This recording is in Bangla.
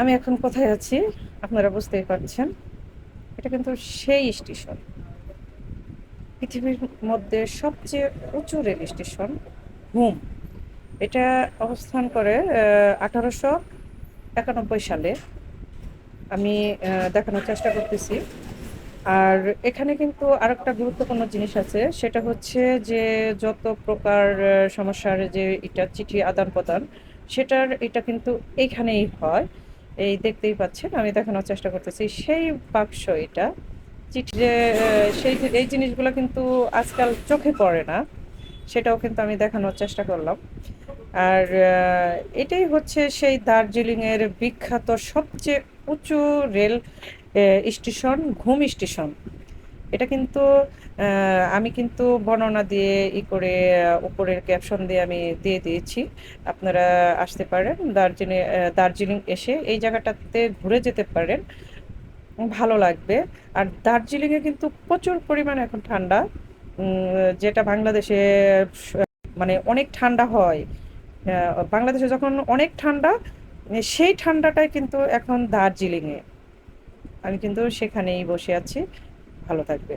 আমি এখন কোথায় আছি? আপনারা বুঝতেই পারছেন। এটা কিন্তু সেই স্টেশন। পৃথিবীর মধ্যে সবচেয়ে উঁচু রেল স্টেশন, হুম। এটা অবস্থান করে আঠারোশো একানব্বই সালে। আমি দেখানোর চেষ্টা করতেছি। আর এখানে কিন্তু আর একটা গুরুত্বপূর্ণ জিনিস আছে। সেটা হচ্ছে যে যত প্রকার সমস্যার যে এটা চিঠি আদান প্রদান সেটার এটা কিন্তু এইখানেই হয়। এই দেখতেই পাচ্ছেন, আমি দেখানোর চেষ্টা করতেছি। সেই বাক্স এটা, চিঠি যে সেই এই জিনিসগুলো কিন্তু আজকাল চোখে পড়ে না, সেটাও কিন্তু আমি দেখানোর চেষ্টা করলাম। আর এটাই হচ্ছে সেই দার্জিলিংয়ের বিখ্যাত সবচেয়ে উঁচু রেল স্টেশন, ঘুম স্টেশন। এটা কিন্তু আমি কিন্তু বর্ণনা দিয়ে ই করে উপরের ক্যাপশন দিয়ে আমি দিয়ে দিয়েছি। আপনারা আসতে পারেন, দার্জিলিং দার্জিলিং এসে এই জায়গাটাতে ঘুরে যেতে পারেন। ভালো লাগবে। আর দার্জিলিংয়ে কিন্তু প্রচুর পরিমাণে এখন ঠান্ডা। যেটা বাংলাদেশে মানে অনেক ঠান্ডা হয়। বাংলাদেশে যখন অনেক ঠান্ডা, সেই ঠান্ডাটাই কিন্তু এখন দার্জিলিংয়ে। আমি কিন্তু সেখানেই বসে আছি। ভালো থাকবে